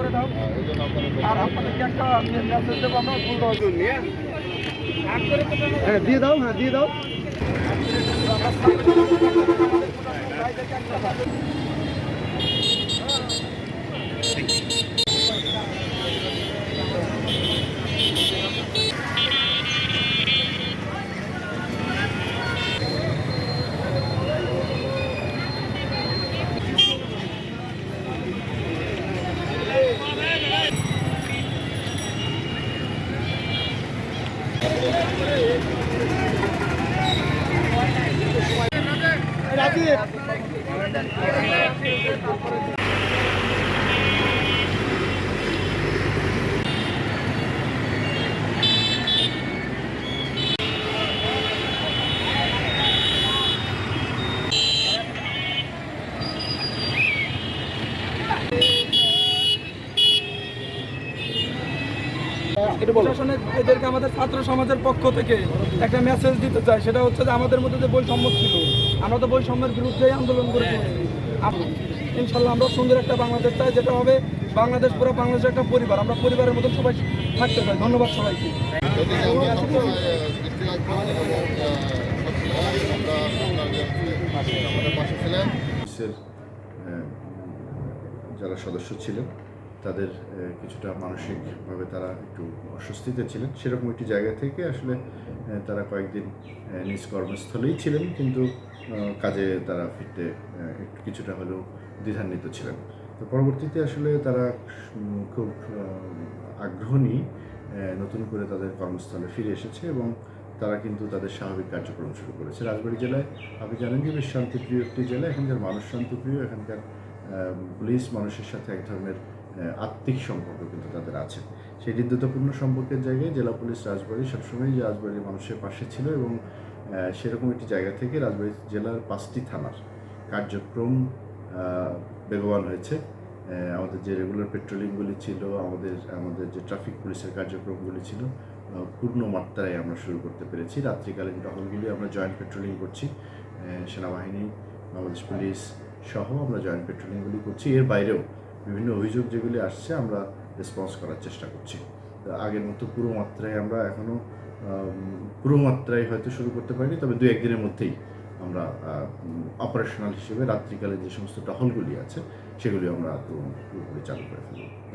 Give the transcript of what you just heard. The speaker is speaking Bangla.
করে দাও। আর আপনাদেরকে একটা মেসেজ দেবো আমরা ফুল নিয়ে হ্যাঁ দিয়ে দাও হ্যাঁ দিয়ে দাও। রাজীব প্রশাসনে এদেরকে আমাদের ছাত্র সমাজের পক্ষ থেকে একটা মেসেজ দিতে চাই। সেটা হচ্ছে যে আমাদের মধ্যে যে বৈষম্য ছিল আমরা তো বৈষম্যের বিরুদ্ধেই আন্দোলন করে ইনশাল্লাহ আমরা সুন্দর একটা বাংলাদেশ চাই যেটা হবে বাংলাদেশ পুরো বাংলাদেশের একটা পরিবার। আমরা পরিবারের মতন সবাই থাকতে চাই। ধন্যবাদ সবাইকে। আহ, যারা সদস্য ছিলেন। তাদের কিছুটা মানসিকভাবে তারা একটু অস্বস্তিতে ছিলেন। সেরকম একটি জায়গা থেকে আসলে তারা কয়েকদিন নিজ কর্মস্থলেই ছিলেন, কিন্তু কাজে তারা ফিরতে একটু কিছুটা হলেও দ্বিধান্বিত ছিলেন। তো পরবর্তীতে আসলে তারা খুব আগ্রহ নতুন করে তাদের কর্মস্থলে ফিরে এসেছে এবং তারা কিন্তু তাদের স্বাভাবিক কার্যক্রম শুরু করেছে। রাজবাড়ী জেলায় আপনি জানেন যে বেশ শান্তিপ্রিয় একটি জেলা। এখানকার মানুষ শান্তিপ্রিয়। এখানকার পুলিশ মানুষের সাথে এক ধরনের আত্মিক সম্পর্ক কিন্তু তাদের আছে। সেই হৃদ্যতাপূর্ণ সম্পর্কের জায়গায় জেলা পুলিশ রাজবাড়ি সবসময় রাজবাড়ির মানুষের পাশে ছিল এবং সেরকম একটি জায়গা থেকে রাজবাড়ী জেলার পাঁচটি থানার কার্যক্রম বেগবান হয়েছে। আমাদের যে রেগুলার পেট্রোলিংগুলি ছিল, আমাদের আমাদের যে ট্রাফিক পুলিশের কার্যক্রমগুলি ছিল পূর্ণ মাত্রায় আমরা শুরু করতে পেরেছি। রাত্রিকালীন টহলগুলি আমরা জয়েন্ট পেট্রোলিং করছি। সেনাবাহিনী, বাংলাদেশ পুলিশ সহ আমরা জয়েন্ট পেট্রোলিংগুলি করছি। এর বাইরেও বিভিন্ন অভিযোগ যেগুলি আসছে, আমরা রেসপন্স করার চেষ্টা করছি। আগের মতো পুরো মাত্রায় আমরা এখনও পুরো মাত্রায় হয়তো শুরু করতে পারিনি, তবে দু একদিনের মধ্যেই আমরা অপারেশনাল হিসেবে রাত্রিকালে যে সমস্ত টহলগুলি আছে সেগুলি আমরা পুরো- পুরোপুরি চালু করে ফেলব।